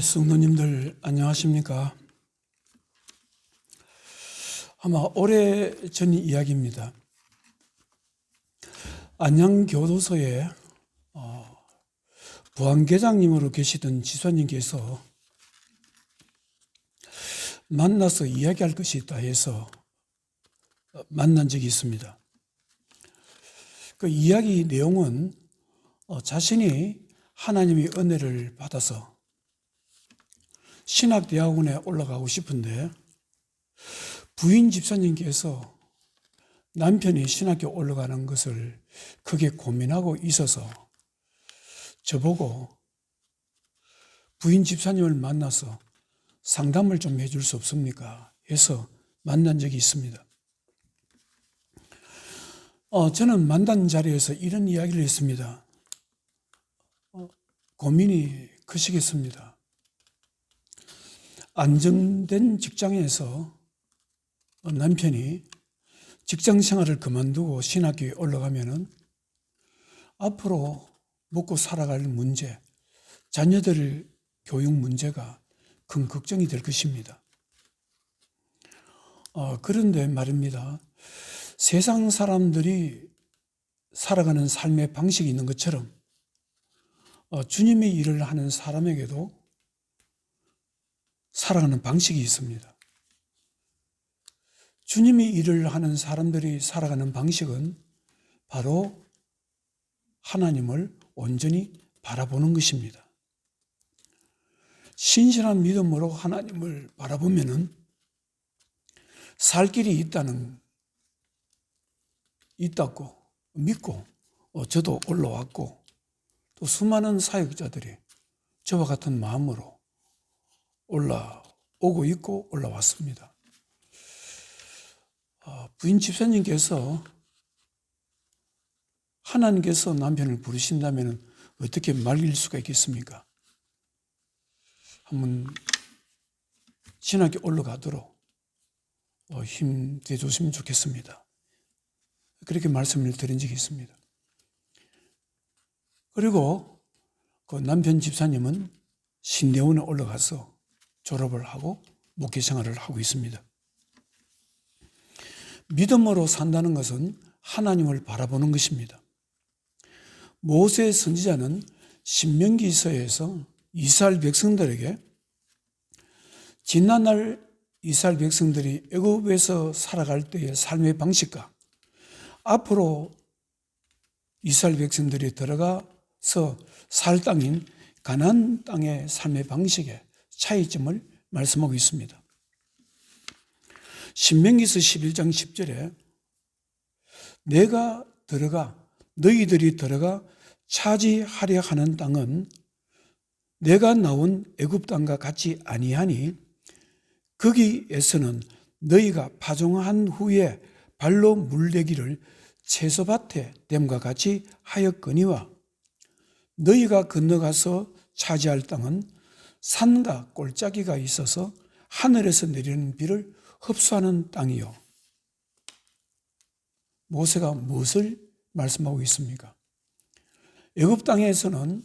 예, 성도님들 안녕하십니까? 아마 오래 전 이야기입니다. 안양교도소에 어, 부안계장님으로 계시던 지소님께서 만나서 이야기할 것이 있다 해서 어, 만난 적이 있습니다. 그 이야기 내용은 어, 자신이 하나님의 은혜를 받아서 신학대학원에 올라가고 싶은데 부인 집사님께서 남편이 신학교 올라가는 것을 크게 고민하고 있어서 저보고 부인 집사님을 만나서 상담을 좀 해줄 수 없습니까? 해서 만난 적이 있습니다. 어, 저는 만난 자리에서 이런 이야기를 했습니다. 어, 고민이 크시겠습니다. 안정된 직장에서 남편이 직장 생활을 그만두고 신학교에 올라가면은 앞으로 먹고 살아갈 문제, 자녀들 교육 문제가 큰 걱정이 될 것입니다. 어, 그런데 말입니다. 세상 사람들이 살아가는 삶의 방식이 있는 것처럼 어, 주님의 일을 하는 사람에게도 살아가는 방식이 있습니다. 주님의 일을 하는 사람들이 살아가는 방식은 바로 하나님을 온전히 바라보는 것입니다. 신실한 믿음으로 하나님을 바라보면은 살 길이 있다는 있다고 믿고 어, 저도 올라왔고 또 수많은 사역자들이 저와 같은 마음으로 올라오고 있고 올라왔습니다. 어, 부인 집사님께서 하나님께서 남편을 부르신다면 어떻게 말릴 수가 있겠습니까? 한번 신학교 올라가도록 어, 힘내 줬으면 좋겠습니다. 그렇게 말씀을 드린 적이 있습니다. 그리고 그 남편 집사님은 신대원에 올라가서 졸업을 하고 목회 생활을 하고 있습니다. 믿음으로 산다는 것은 하나님을 바라보는 것입니다. 모세 선지자는 신명기서에서 이스라엘 백성들에게 지난날 이스라엘 백성들이 애굽에서 살아갈 때의 삶의 방식과 앞으로 이스라엘 백성들이 들어가서 살 땅인 가나안 땅의 삶의 방식에 차이점을 말씀하고 있습니다. 신명기서 11장 10절에 내가 들어가 너희들이 들어가 차지하려 하는 땅은 내가 나온 애굽 땅과 같이 아니하니 거기에서는 너희가 파종한 후에 발로 물대기를 채소밭에 됨과 같이 하였거니와 너희가 건너가서 차지할 땅은 산과 골짜기가 있어서 하늘에서 내리는 비를 흡수하는 땅이요. 모세가 무엇을 말씀하고 있습니까? 애굽 땅에서는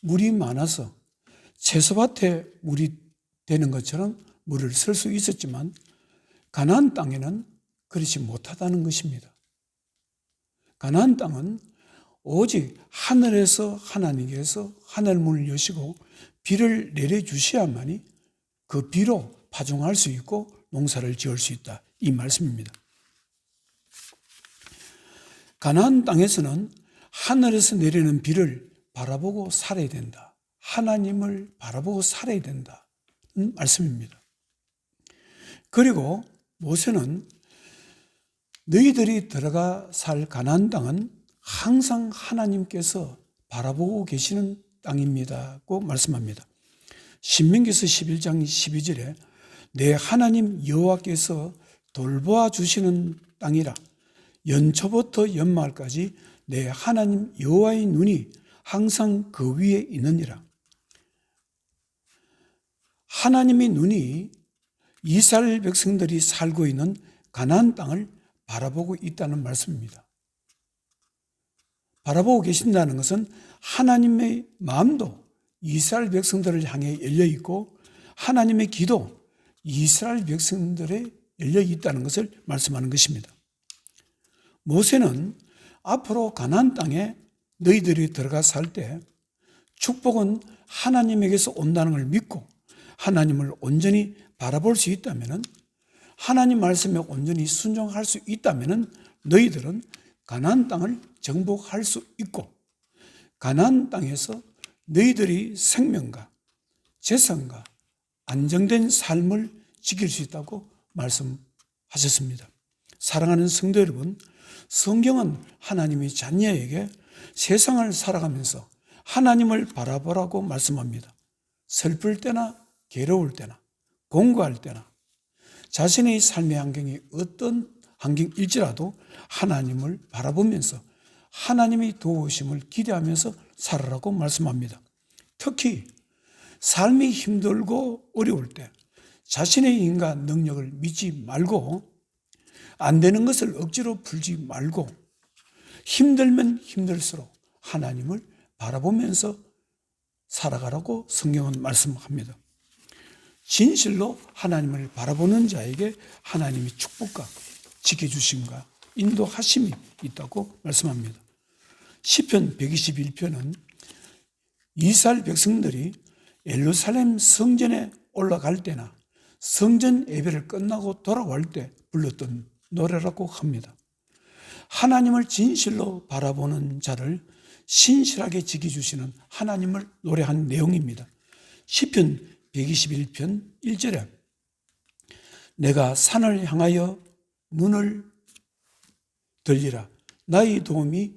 물이 많아서 채소밭에 물이 되는 것처럼 물을 쓸 수 있었지만 가나안 땅에는 그렇지 못하다는 것입니다. 가나안 땅은 오직 하늘에서 하나님께서 하늘문을 여시고 비를 내려주셔야만이 그 비로 파종할 수 있고 농사를 지을 수 있다. 이 말씀입니다. 가나안 땅에서는 하늘에서 내리는 비를 바라보고 살아야 된다. 하나님을 바라보고 살아야 된다. 말씀입니다. 그리고 모세는 너희들이 들어가 살 가나안 땅은 항상 하나님께서 바라보고 계시는 땅입니다고 말씀합니다. 신명기서 11장 12절에 내 하나님 여호와께서 돌보아 주시는 땅이라 연초부터 연말까지 내 하나님 여호와의 눈이 항상 그 위에 있느니라. 하나님의 눈이 이스라엘 백성들이 살고 있는 가나안 땅을 바라보고 있다는 말씀입니다. 바라보고 계신다는 것은 하나님의 마음도 이스라엘 백성들을 향해 열려 있고 하나님의 기도 이스라엘 백성들에 열려 있다는 것을 말씀하는 것입니다. 모세는 앞으로 가나안 땅에 너희들이 들어가 살 때 축복은 하나님에게서 온다는 걸 믿고 하나님을 온전히 바라볼 수 있다면은 하나님 말씀에 온전히 순종할 수 있다면은 너희들은 가나안 땅을 정복할 수 있고 가나안 땅에서 너희들이 생명과 재산과 안정된 삶을 지킬 수 있다고 말씀하셨습니다. 사랑하는 성도 여러분, 성경은 하나님이 자녀에게 세상을 살아가면서 하나님을 바라보라고 말씀합니다. 슬플 때나 괴로울 때나 공부할 때나 자신의 삶의 환경이 어떤 환경일지라도 하나님을 바라보면서 하나님의 도우심을 기대하면서 살아라고 말씀합니다. 특히 삶이 힘들고 어려울 때 자신의 인간 능력을 믿지 말고 안 되는 것을 억지로 풀지 말고 힘들면 힘들수록 하나님을 바라보면서 살아가라고 성경은 말씀합니다. 진실로 하나님을 바라보는 자에게 하나님의 축복과 지켜주심과 인도하심이 있다고 말씀합니다. 시편 121편은 이스라엘 백성들이 예루살렘 성전에 올라갈 때나 성전 예배를 끝나고 돌아올 때 불렀던 노래라고 합니다. 하나님을 진실로 바라보는 자를 신실하게 지켜주시는 하나님을 노래한 내용입니다. 시편 121편 1절에 내가 산을 향하여 눈을 들리라 나의 도움이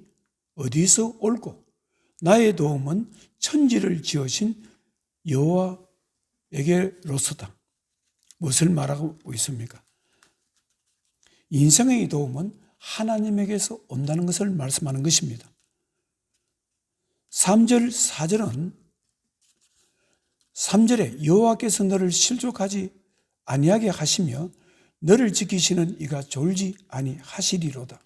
어디서 올고 나의 도움은 천지를 지으신 여호와에게로서다. 무엇을 말하고 있습니까? 인생의 도움은 하나님에게서 온다는 것을 말씀하는 것입니다. 3절, 4절은 3절에 여호와께서 너를 실족하지 아니하게 하시며 너를 지키시는 이가 졸지 아니하시리로다.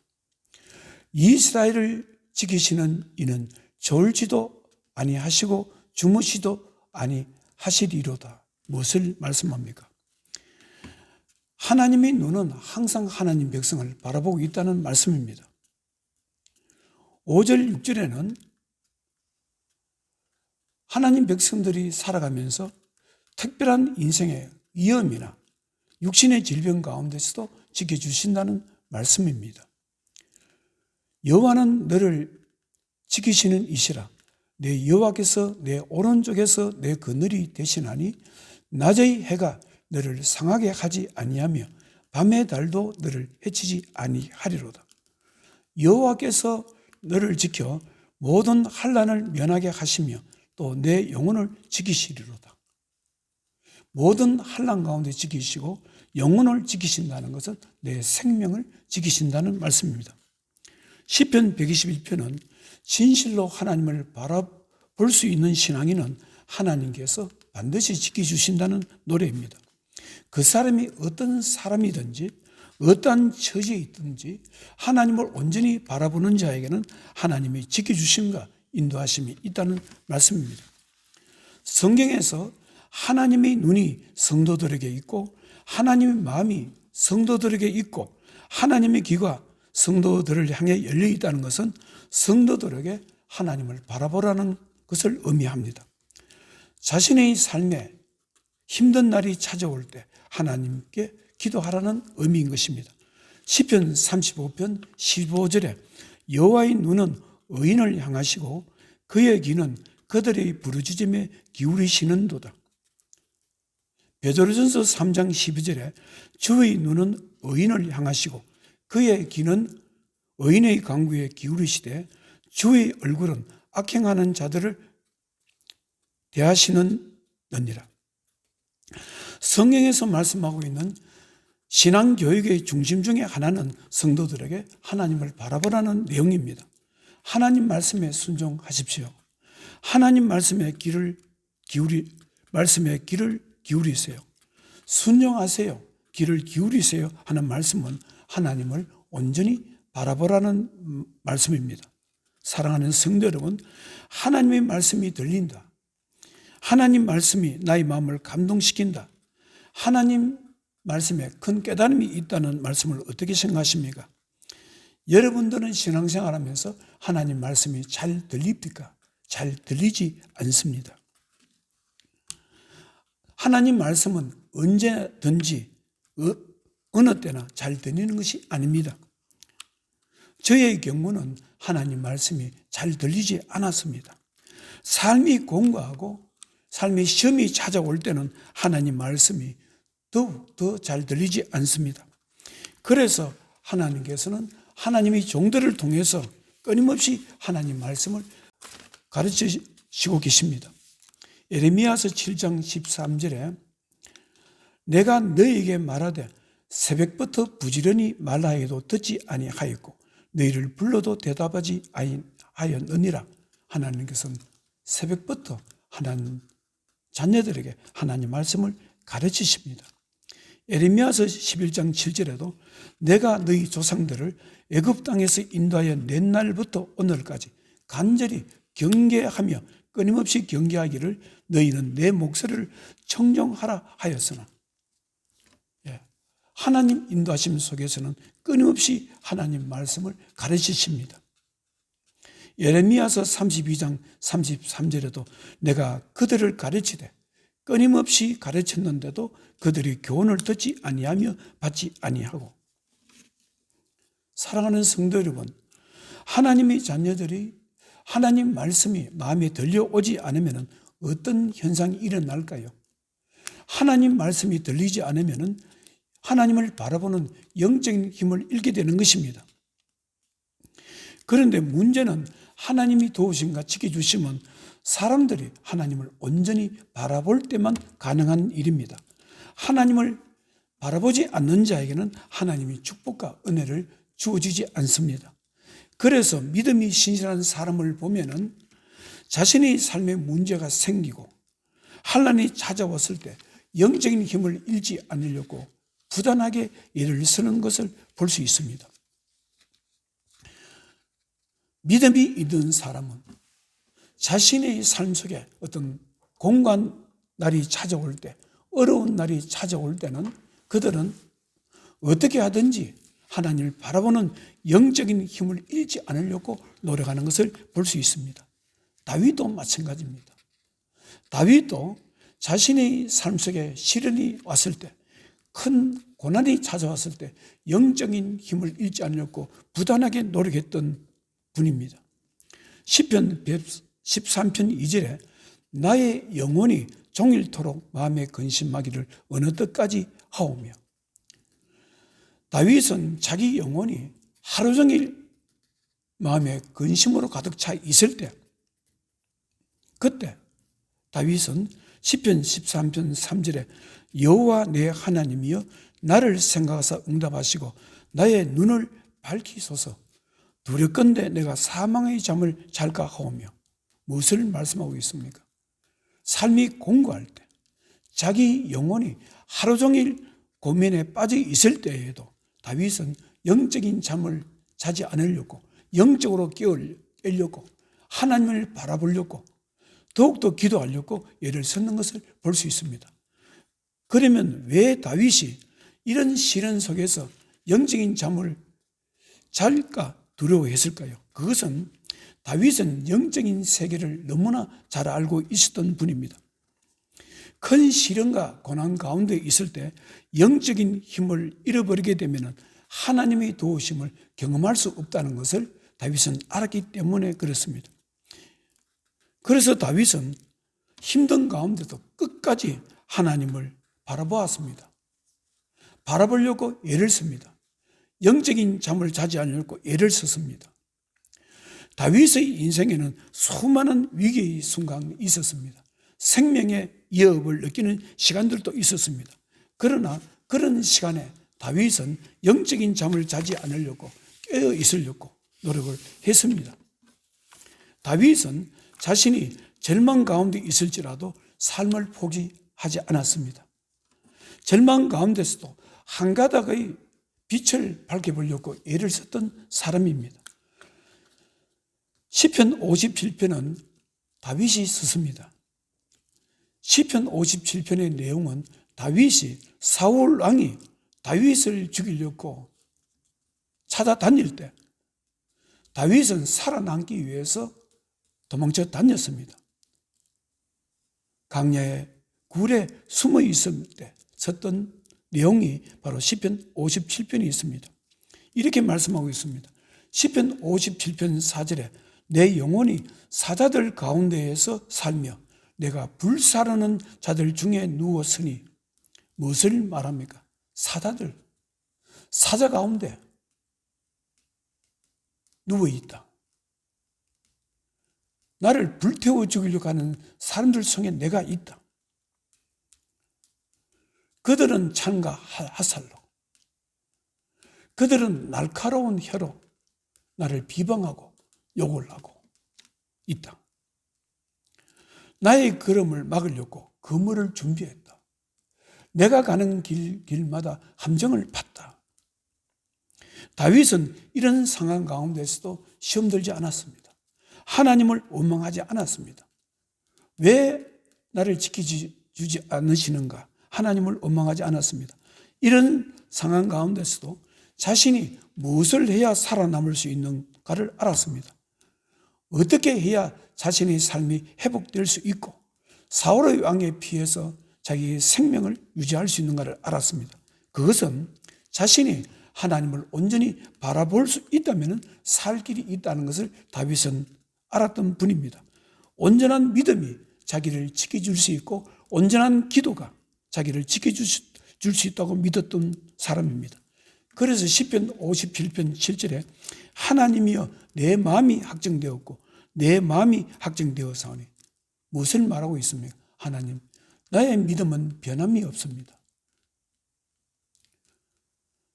이스라엘을 지키시는 이는 졸지도 아니하시고 주무시도 아니하시리로다. 무엇을 말씀합니까? 하나님의 눈은 항상 하나님 백성을 바라보고 있다는 말씀입니다. 5절, 6절에는 하나님 백성들이 살아가면서 특별한 인생의 위험이나 육신의 질병 가운데서도 지켜주신다는 말씀입니다. 여호와는 너를 지키시는 이시라. 내 여호와께서 내 오른쪽에서 내 그늘이 되시나니 낮의 해가 너를 상하게 하지 아니하며 밤의 달도 너를 해치지 아니하리로다. 여호와께서 너를 지켜 모든 환란을 면하게 하시며 또 내 영혼을 지키시리로다. 모든 환란 가운데 지키시고 영혼을 지키신다는 것은 내 생명을 지키신다는 말씀입니다. 시편 121편은 진실로 하나님을 바라볼 수 있는 신앙인은 하나님께서 반드시 지켜주신다는 노래입니다. 그 사람이 어떤 사람이든지 어떠한 처지에 있든지 하나님을 온전히 바라보는 자에게는 하나님이 지켜주심과 인도하심이 있다는 말씀입니다. 성경에서 하나님의 눈이 성도들에게 있고 하나님의 마음이 성도들에게 있고 하나님의 귀가 성도들을 향해 열려 있다는 것은 성도들에게 하나님을 바라보라는 것을 의미합니다. 자신의 삶에 힘든 날이 찾아올 때 하나님께 기도하라는 의미인 것입니다. 시편 35편 15절에 여호와의 눈은 의인을 향하시고 그의 귀는 그들의 부르짖음에 기울이시는도다. 베드로전서 3장 12절에 주의 눈은 의인을 향하시고 그의 귀는 의인의 강구에 기울이시되 주의 얼굴은 악행하는 자들을 대하시는 느니라. 성경에서 말씀하고 있는 신앙 교육의 중심 중에 하나는 성도들에게 하나님을 바라보라는 내용입니다. 하나님 말씀에 순종하십시오. 하나님 말씀에 귀를 기울이 말씀에 귀를 기울이세요. 순종하세요. 귀를 기울이세요 하는 말씀은 하나님을 온전히 바라보라는 말씀입니다. 사랑하는 성도 여러분, 하나님의 말씀이 들린다. 하나님 말씀이 나의 마음을 감동시킨다. 하나님 말씀에 큰 깨달음이 있다는 말씀을 어떻게 생각하십니까? 여러분들은 신앙생활 하면서 하나님 말씀이 잘 들립니까? 잘 들리지 않습니다. 하나님 말씀은 언제든지 어- 어느 때나 잘 들리는 것이 아닙니다. 저의 경우는 하나님 말씀이 잘 들리지 않았습니다. 삶이 공고하고 삶의 시험이 찾아올 때는 하나님 말씀이 더욱 더 잘 들리지 않습니다. 그래서 하나님께서는 하나님의 종들을 통해서 끊임없이 하나님 말씀을 가르치시고 계십니다. 예레미야서 7장 13절에 내가 너에게 말하되 새벽부터 부지런히 말라 해도 듣지 아니하였고 너희를 불러도 대답하지 아니하였느니라 하나님께서는 새벽부터 하나님 자녀들에게 하나님 말씀을 가르치십니다. 에레미야서 11장 7절에도 내가 너희 조상들을 애굽 땅에서 인도하여 낸 날부터 오늘까지 간절히 경계하며 끊임없이 경계하기를 너희는 내 목소리를 청정하라 하였으나. 예, 하나님 인도하심 속에서는 끊임없이 하나님 말씀을 가르치십니다. 예레미야서 32장 33절에도 내가 그들을 가르치되 끊임없이 가르쳤는데도 그들이 교훈을 듣지 아니하며 받지 아니하고. 사랑하는 성도 여러분 하나님의 자녀들이 하나님 말씀이 마음에 들려오지 않으면 어떤 현상이 일어날까요? 하나님 말씀이 들리지 않으면 하나님을 바라보는 영적인 힘을 잃게 되는 것입니다. 그런데 문제는 하나님이 도우신가 지켜주시면 사람들이 하나님을 온전히 바라볼 때만 가능한 일입니다. 하나님을 바라보지 않는 자에게는 하나님이 축복과 은혜를 주어지지 않습니다. 그래서 믿음이 신실한 사람을 보면은 자신의 삶에 문제가 생기고 환란이 찾아왔을 때 영적인 힘을 잃지 않으려고 부단하게 일을 쓰는 것을 볼 수 있습니다. 믿음이 있는 사람은 자신의 삶 속에 어떤 공간 날이 찾아올 때, 어려운 날이 찾아올 때는 그들은 어떻게 하든지 하나님을 바라보는 영적인 힘을 잃지 않으려고 노력하는 것을 볼 수 있습니다. 다윗도 마찬가지입니다. 다윗도 자신의 삶 속에 시련이 왔을 때, 큰 고난이 찾아왔을 때 영적인 힘을 잃지 않으려고 부단하게 노력했던 분입니다. 시편 13편 2절에 나의 영혼이 종일토록 마음에 근심하기를 어느 때까지 하오며 다윗은 자기 영혼이 하루 종일 마음에 근심으로 가득 차 있을 때 그때 다윗은 시편 13편 3절에 여호와 내 하나님이여 나를 생각하사 응답하시고 나의 눈을 밝히소서 두렵건대 내가 사망의 잠을 잘까 하오며 무엇을 말씀하고 있습니까? 삶이 공고할 때 자기 영혼이 하루 종일 고민에 빠져 있을 때에도 다윗은 영적인 잠을 자지 않으려고 영적으로 깨우려고 하나님을 바라보려고 더욱더 기도하려고 예를 섰는 것을 볼 수 있습니다. 그러면 왜 다윗이 이런 시련 속에서 영적인 잠을 잘까 두려워했을까요? 그것은 다윗은 영적인 세계를 너무나 잘 알고 있었던 분입니다. 큰 시련과 고난 가운데 있을 때 영적인 힘을 잃어버리게 되면 하나님의 도우심을 경험할 수 없다는 것을 다윗은 알았기 때문에 그렇습니다. 그래서 다윗은 힘든 가운데도 끝까지 하나님을 바라보았습니다. 바라보려고 애를 씁니다. 영적인 잠을 자지 않으려고 애를 썼습니다. 다윗의 인생에는 수많은 위기의 순간이 있었습니다. 생명의 위협을 느끼는 시간들도 있었습니다. 그러나 그런 시간에 다윗은 영적인 잠을 자지 않으려고 깨어 있으려고 노력을 했습니다. 다윗은 자신이 절망 가운데 있을지라도 삶을 포기하지 않았습니다. 절망 가운데서도 한 가닥의 빛을 밝혀보려고 애를 썼던 사람입니다. 시편 57편은 다윗이 썼습니다. 시편 57편의 내용은 다윗이 사울 왕이 다윗을 죽이려고 찾아다닐 때 다윗은 살아남기 위해서 도망쳐 다녔습니다. 강야의 굴에 숨어 있을 때 썼던 내용이 바로 시편 57편이 있습니다. 이렇게 말씀하고 있습니다. 시편 57편 4절에 내 영혼이 사자들 가운데에서 살며 내가 불사르는 자들 중에 누웠으니 무엇을 말합니까? 사자들 사자 가운데 누워 있다. 나를 불태워 죽이려고 하는 사람들 속에 내가 있다. 그들은 창과 하살로, 그들은 날카로운 혀로 나를 비방하고 욕을 하고 있다. 나의 걸음을 막으려고 그물을 준비했다. 내가 가는 길, 길마다 함정을 팠다. 다윗은 이런 상황 가운데서도 시험 들지 않았습니다. 하나님을 원망하지 않았습니다. 왜 나를 지켜주지 않으시는가? 하나님을 원망하지 않았습니다. 이런 상황 가운데서도 자신이 무엇을 해야 살아남을 수 있는가를 알았습니다. 어떻게 해야 자신의 삶이 회복될 수 있고 사울의 왕에 피해서 자기의 생명을 유지할 수 있는가를 알았습니다. 그것은 자신이 하나님을 온전히 바라볼 수 있다면 살 길이 있다는 것을 다윗은 알았던 분입니다. 온전한 믿음이 자기를 지켜줄 수 있고 온전한 기도가 자기를 지켜줄 수 있다고 믿었던 사람입니다. 그래서 10편 57편 7절에 하나님이여 내 마음이 확정되었고 내 마음이 확정되어 사오니 무엇을 말하고 있습니까? 하나님 나의 믿음은 변함이 없습니다.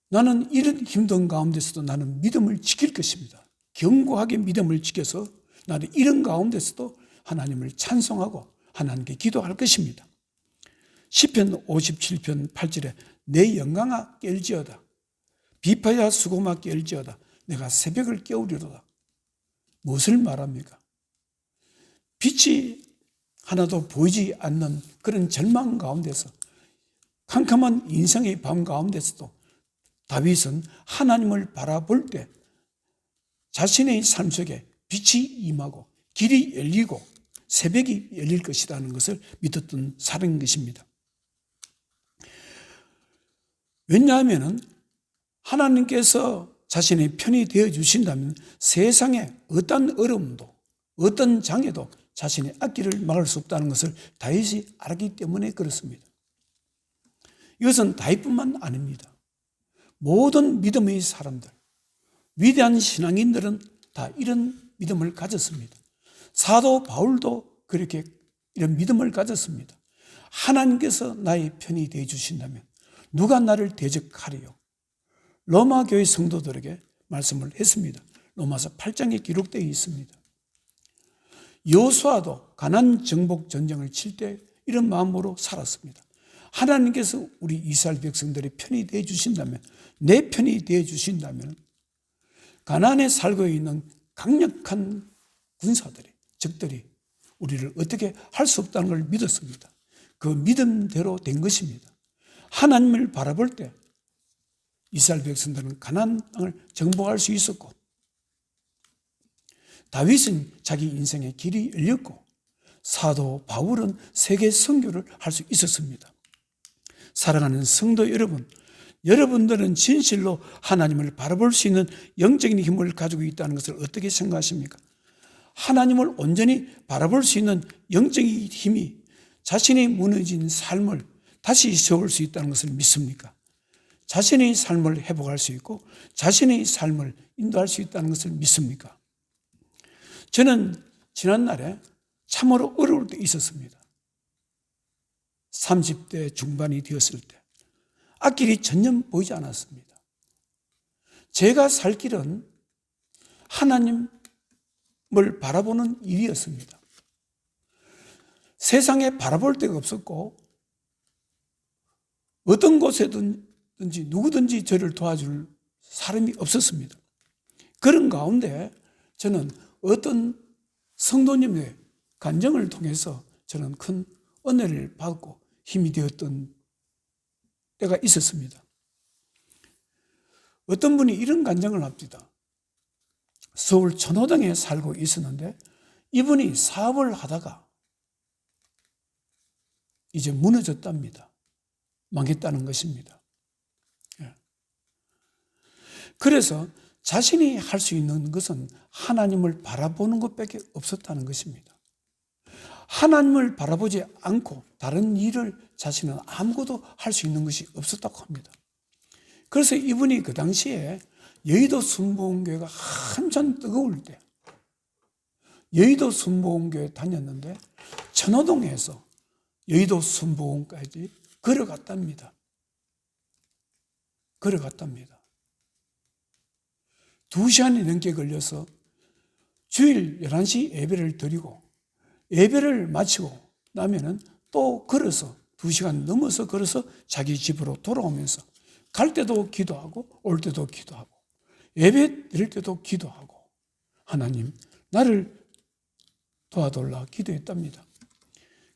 나는 이런 힘든 가운데서도 나는 믿음을 지킬 것입니다. 견고하게 믿음을 지켜서 나는 이런 가운데서도 하나님을 찬송하고 하나님께 기도할 것입니다. 10편 57편 8절에 내 영광아 깰지어다. 비파야 수고마 깰지어다. 내가 새벽을 깨우리로다. 무엇을 말합니까? 빛이 하나도 보이지 않는 그런 절망 가운데서 캄캄한 인생의 밤 가운데서도 다윗은 하나님을 바라볼 때 자신의 삶 속에 빛이 임하고 길이 열리고 새벽이 열릴 것이라는 것을 믿었던 사람인 것입니다. 왜냐하면 하나님께서 자신의 편이 되어 주신다면 세상에 어떤 어려움도 어떤 장애도 자신의 앞길을 막을 수 없다는 것을 다윗이 알기 때문에 그렇습니다. 이것은 다윗뿐만 아닙니다. 모든 믿음의 사람들, 위대한 신앙인들은 다 이런 믿음을 가졌습니다. 사도 바울도 그렇게 이런 믿음을 가졌습니다. 하나님께서 나의 편이 되어 주신다면 누가 나를 대적하리요? 로마 교회 성도들에게 말씀을 했습니다. 로마서 8장에 기록되어 있습니다. 여수아도 가난 정복 전쟁을 칠 때 이런 마음으로 살았습니다. 하나님께서 우리 이스라엘 백성들의 편이 되어 주신다면 내 편이 되어 주신다면 가난에 살고 있는 강력한 군사들이 적들이 우리를 어떻게 할 수 없다는 걸 믿었습니다. 그 믿음대로 된 것입니다. 하나님을 바라볼 때 이스라엘 백성들은 가나안 땅을 정복할 수 있었고 다윗은 자기 인생의 길이 열렸고 사도 바울은 세계 선교를 할 수 있었습니다. 사랑하는 성도 여러분, 여러분들은 진실로 하나님을 바라볼 수 있는 영적인 힘을 가지고 있다는 것을 어떻게 생각하십니까? 하나님을 온전히 바라볼 수 있는 영적인 힘이 자신의 무너진 삶을 다시 세울 수 있다는 것을 믿습니까? 자신의 삶을 회복할 수 있고 자신의 삶을 인도할 수 있다는 것을 믿습니까? 저는 지난날에 참으로 어려울 때 있었습니다. 30대 중반이 되었을 때 앞길이 전혀 보이지 않았습니다. 제가 살 길은 하나님을 바라보는 일이었습니다. 세상에 바라볼 데가 없었고 어떤 곳에든 지 누구든지 저를 도와줄 사람이 없었습니다. 그런 가운데 저는 어떤 성도님의 간정을 통해서 저는 큰 은혜를 받고 힘이 되었던 때가 있었습니다. 어떤 분이 이런 간증을 합니다. 서울 천호동에 살고 있었는데 이분이 사업을 하다가 이제 무너졌답니다. 망했다는 것입니다. 예. 그래서 자신이 할 수 있는 것은 하나님을 바라보는 것밖에 없었다는 것입니다. 하나님을 바라보지 않고 다른 일을 자신은 아무것도 할 수 있는 것이 없었다고 합니다. 그래서 이분이 그 당시에 여의도 순복음교회가 한참 뜨거울 때 여의도 순복음교회 다녔는데 천호동에서 여의도 순복음까지 걸어갔답니다. 걸어갔답니다. 두 시간이 넘게 걸려서 주일 11시 예배를 드리고 예배를 마치고 나면은 또 걸어서 두 시간 넘어서 걸어서 자기 집으로 돌아오면서 갈 때도 기도하고 올 때도 기도하고 예배 드릴 때도 기도하고 하나님 나를 도와달라 기도했답니다.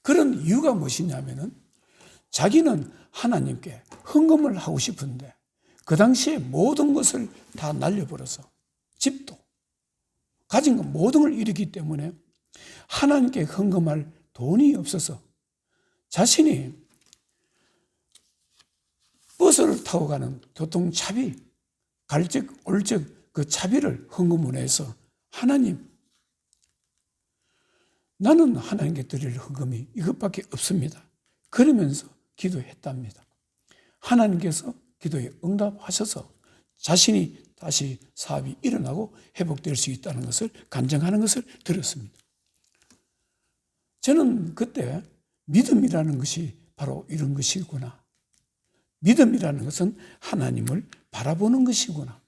그런 이유가 무엇이냐면은 자기는 하나님께 헌금을 하고 싶은데 그 당시에 모든 것을 다 날려버려서 집도 가진 것 모든 걸 잃었기 때문에 하나님께 헌금할 돈이 없어서 자신이 버스를 타고 가는 교통차비, 갈적, 올적 그 차비를 헌금을 해서 하나님, 나는 하나님께 드릴 헌금이 이것밖에 없습니다. 그러면서 기도했답니다. 하나님께서 기도에 응답하셔서 자신이 다시 사업이 일어나고 회복될 수 있다는 것을 간증하는 것을 들었습니다. 저는 그때 믿음이라는 것이 바로 이런 것이구나. 믿음이라는 것은 하나님을 바라보는 것이구나.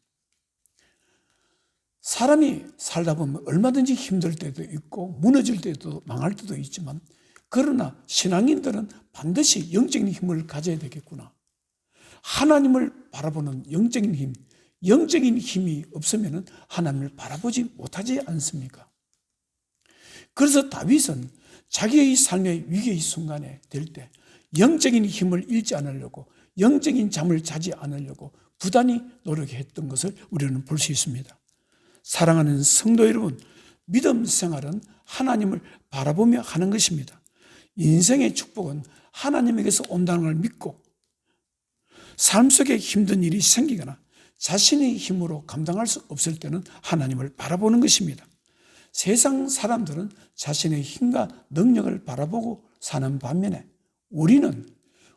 사람이 살다 보면 얼마든지 힘들 때도 있고 무너질 때도 망할 때도 있지만 그러나 신앙인들은 반드시 영적인 힘을 가져야 되겠구나. 하나님을 바라보는 영적인 힘, 영적인 힘이 없으면 하나님을 바라보지 못하지 않습니까? 그래서 다윗은 자기의 삶의 위기의 순간에 될 때 영적인 힘을 잃지 않으려고 영적인 잠을 자지 않으려고 부단히 노력했던 것을 우리는 볼 수 있습니다. 사랑하는 성도 여러분, 믿음 생활은 하나님을 바라보며 하는 것입니다. 인생의 축복은 하나님에게서 온다는 걸 믿고 삶 속에 힘든 일이 생기거나 자신의 힘으로 감당할 수 없을 때는 하나님을 바라보는 것입니다. 세상 사람들은 자신의 힘과 능력을 바라보고 사는 반면에 우리는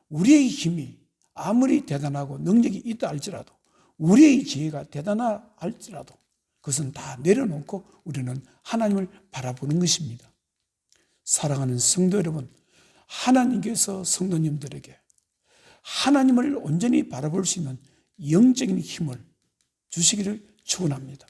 우리의 힘이 아무리 대단하고 능력이 있다 할지라도 우리의 지혜가 대단하 할지라도 그것은 다 내려놓고 우리는 하나님을 바라보는 것입니다. 사랑하는 성도 여러분, 하나님께서 성도님들에게 하나님을 온전히 바라볼 수 있는 영적인 힘을 주시기를 축원합니다.